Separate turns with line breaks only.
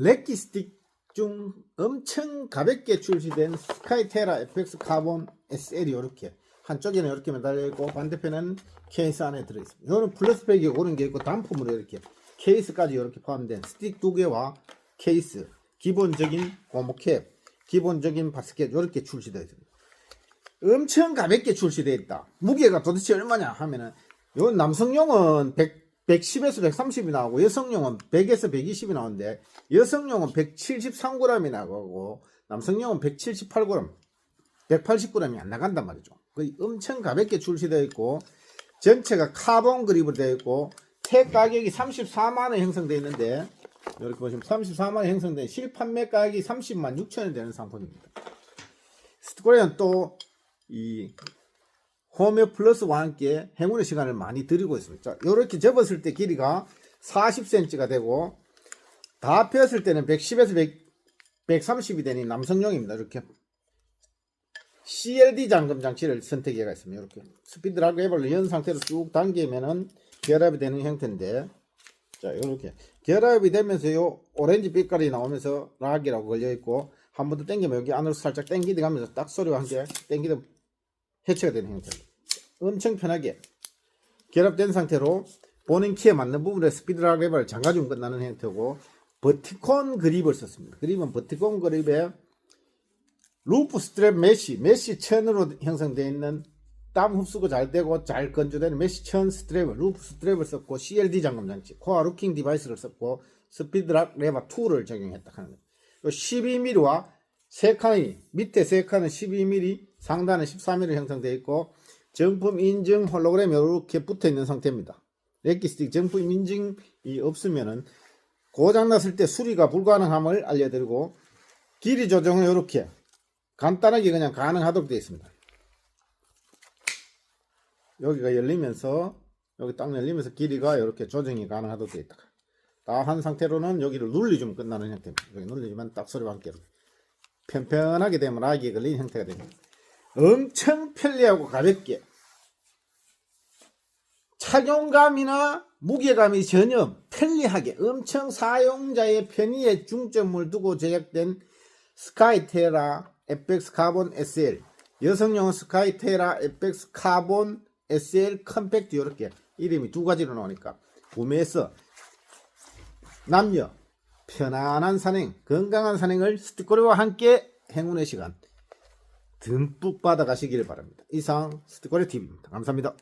렉기 스틱 중 엄청 가볍게 출시된 스카이테라 FX 카본 SL이 이렇게 한쪽에는 이렇게 매달려 있고 반대편은 케이스 안에 들어 있습니다. 이거는 플러스백이 오는 게 있고 단품으로 이렇게 케이스까지 이렇게 포함된 스틱 두 개와 케이스, 기본적인 고무캡, 기본적인 바스켓 이렇게 출시되어 있습니다. 엄청 가볍게 출시되어 있다. 무게가 도대체 얼마냐 하면은 요 남성용은 100, 110에서 130이 나오고 여성용은 100에서 120이 나오는데 여성용은 173g이 나가고 남성용은 178g, 180g이 안 나간단 말이죠. 거의 엄청 가볍게 출시되어 있고 전체가 카본 그립으로 되어 있고 택 가격이 34만 원 형성되어 있는데 이렇게 보시면 34만 원 형성된 실판매 가격이 30만 6천 원 되는 상품입니다. 스토리는 또이 홈웨어 플러스와 함께 행운의 시간을 많이 드리고 있습니다. 자, 이렇게 접었을 때 길이가 40cm가 되고 다 폈을 때는 110에서 100, 130이 되니 남성용입니다. 이렇게 CLD 잠금 장치를 선택해가 있습니다. 이렇게 스피드라고 해볼로 연 상태로 쭉 당기면은 결합이 되는 형태인데 자 이렇게 결합이 되면서 요 오렌지 빛깔이 나오면서 락이라고 걸려 있고 한 번 더 당기면 여기 안으로 살짝 당기다 가면서 딱 소리와 함께 당기다 해체가 되는 형태입니다. 엄청 편하게 결합된 상태로 본인 키에 맞는 부분에 스피드락 레버를 잠가주면 끝나는 형태고 버티콘 그립을 썼습니다. 그립은 버티콘 그립에 루프 스트랩 메쉬, 메쉬 천으로 형성되어 있는 땀 흡수가 잘 되고 잘 건조되는 메쉬 천 스트랩을, 루프 스트랩을 썼고 CLD 잠금 장치, 코어 루킹 디바이스를 썼고 스피드락 레버 2를 적용했다 하는 거예요. 12mm와 세 칸이 밑에 세 칸은 12mm, 상단은 14mm 형성되어 있고 정품 인증 홀로그램이 이렇게 붙어 있는 상태입니다. 렉기스틱 정품 인증이 없으면은 고장 났을 때 수리가 불가능함을 알려드리고 길이 조정은 이렇게 간단하게 그냥 가능하도록 되어 있습니다. 여기가 열리면서 여기 딱 열리면서 길이가 이렇게 조정이 가능하도록 되어 있다. 다 한 상태로는 여기를 눌리주면 끝나는 형태입니다. 여기 눌리면 딱 소리와 함께 편편하게 되면 아기에 걸린 형태가 됩니다. 엄청 편리하고 가볍게. 착용감이나 무게감이 전혀 편리하게 엄청 사용자의 편의에 중점을 두고 제작된 스카이테라 FX 카본 SL 여성용 스카이테라 FX 카본 SL 컴팩트 이렇게 이름이 두 가지로 나오니까 구매해서 남녀 편안한 산행 건강한 산행을 스티커리와 함께 행운의 시간 듬뿍 받아가시길 바랍니다. 이상 스티커리 TV입니다. 감사합니다.